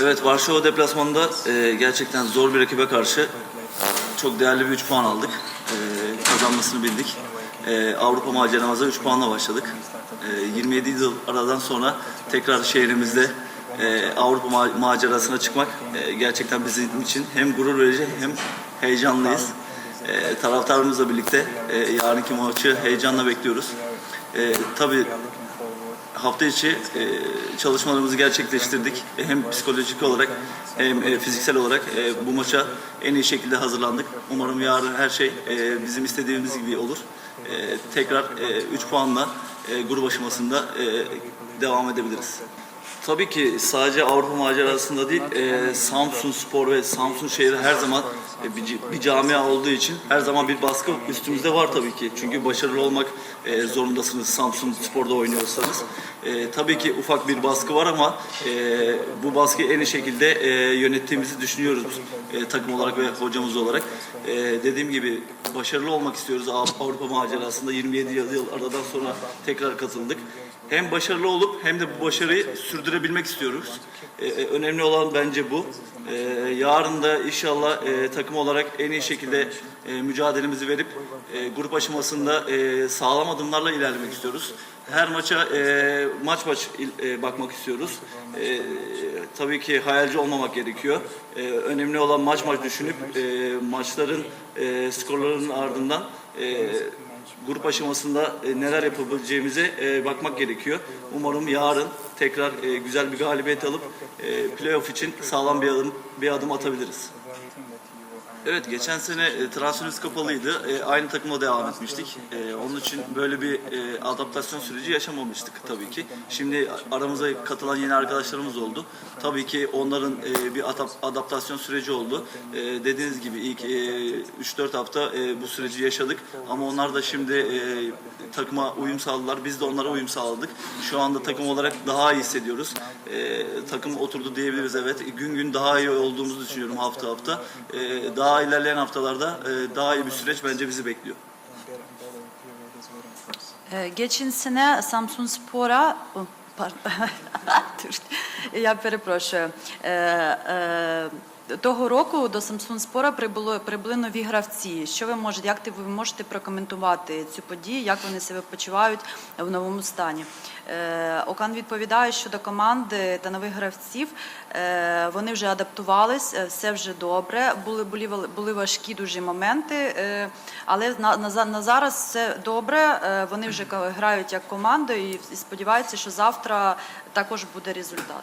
Evet Varşova deplasmanında e, gerçekten zor bir rakibe karşı çok değerli bir 3 puan aldık. E, kazanmasını bildik. E, Avrupa maceramıza 3 puanla başladık. E, 27 yıl aradan sonra tekrar şehrimizde e, Avrupa ma- macerasına çıkmak e, gerçekten bizim için hem gurur verici hem heyecanlıyız. E, taraftarımızla birlikte e, yarınki maçı heyecanla bekliyoruz. E, tabii hafta içi e, çalışmalarımızı gerçekleştirdik. E, Hem psikolojik olarak hem e, fiziksel olarak e, bu maça en iyi şekilde hazırlandık. Umarım yarın her şey e, bizim istediğimiz gibi olur. E, tekrar 3 puanla e, grup aşamasında e, devam edebiliriz. Tabii ki sadece Avrupa macerasında değil, e, Samsun Spor ve Samsun şehri her zaman e, bir, bir camia olduğu için her zaman bir baskı üstümüzde var tabii ki. Çünkü başarılı olmak e, zorundasınız Samsun Spor'da oynuyorsanız. E, tabii ki ufak bir baskı var ama e, bu baskıyı en iyi şekilde e, yönettiğimizi düşünüyoruz e, takım olarak ve hocamız olarak. E, dediğim gibi başarılı olmak istiyoruz Av- Avrupa macerasında 27 yıl, aradan sonra tekrar katıldık. Hem başarılı olup hem de bu başarıyı sürdürebilmek istiyoruz. E, e, önemli olan bence bu. E, yarın da inşallah e, takım olarak en iyi şekilde e, mücadelemizi verip e, grup aşamasında e, sağlam adımlarla ilerlemek istiyoruz. Her maça e, maç maç e, bakmak istiyoruz. E, tabii ki hayalci olmamak gerekiyor. E, önemli olan maç maç düşünüp e, maçların e, skorların ardından e, grup aşamasında e, neler yapabileceğimize e, bakmak gerekiyor. Umarım yarın tekrar e, güzel bir galibiyet alıp e, playoff için sağlam bir adım bir adım atabiliriz. Evet geçen sene e, transferimiz kapalıydı. E, aynı takımla devam etmiştik. E, onun için böyle bir e, adaptasyon süreci yaşamamıştık tabii ki. Şimdi aramıza katılan yeni arkadaşlarımız oldu. Tabii ki onların e, bir adap- adaptasyon süreci oldu. E, dediğiniz gibi ilk e, 3-4 hafta e, bu süreci yaşadık. Ama onlar da şimdi e, takıma uyum sağladılar. Biz de onlara uyum sağladık. Şu anda takım olarak daha iyi hissediyoruz. E, takım oturdu diyebiliriz evet. Gün gün daha iyi olduğumuzu düşünüyorum hafta hafta. E, daha ilerleyen haftalarda e, daha iyi bir süreç bence bizi bekliyor. Е, Geçen sene Samsun Spor'a О, пар- я перепрошую. Е, е, Того року до Samsun Спора прибуло прибули нові гравці. Що ви можете, як ви можете прокоментувати цю подію, як вони себе почувають в новому стані? Е, Окан відповідає щодо команди та нових гравців. Е, Вони вже адаптувались, е, все вже добре. Були були, були важкі дуже моменти, але на, на, на зараз все добре. Вони вже грають як команда і сподіваються, що завтра також буде результат.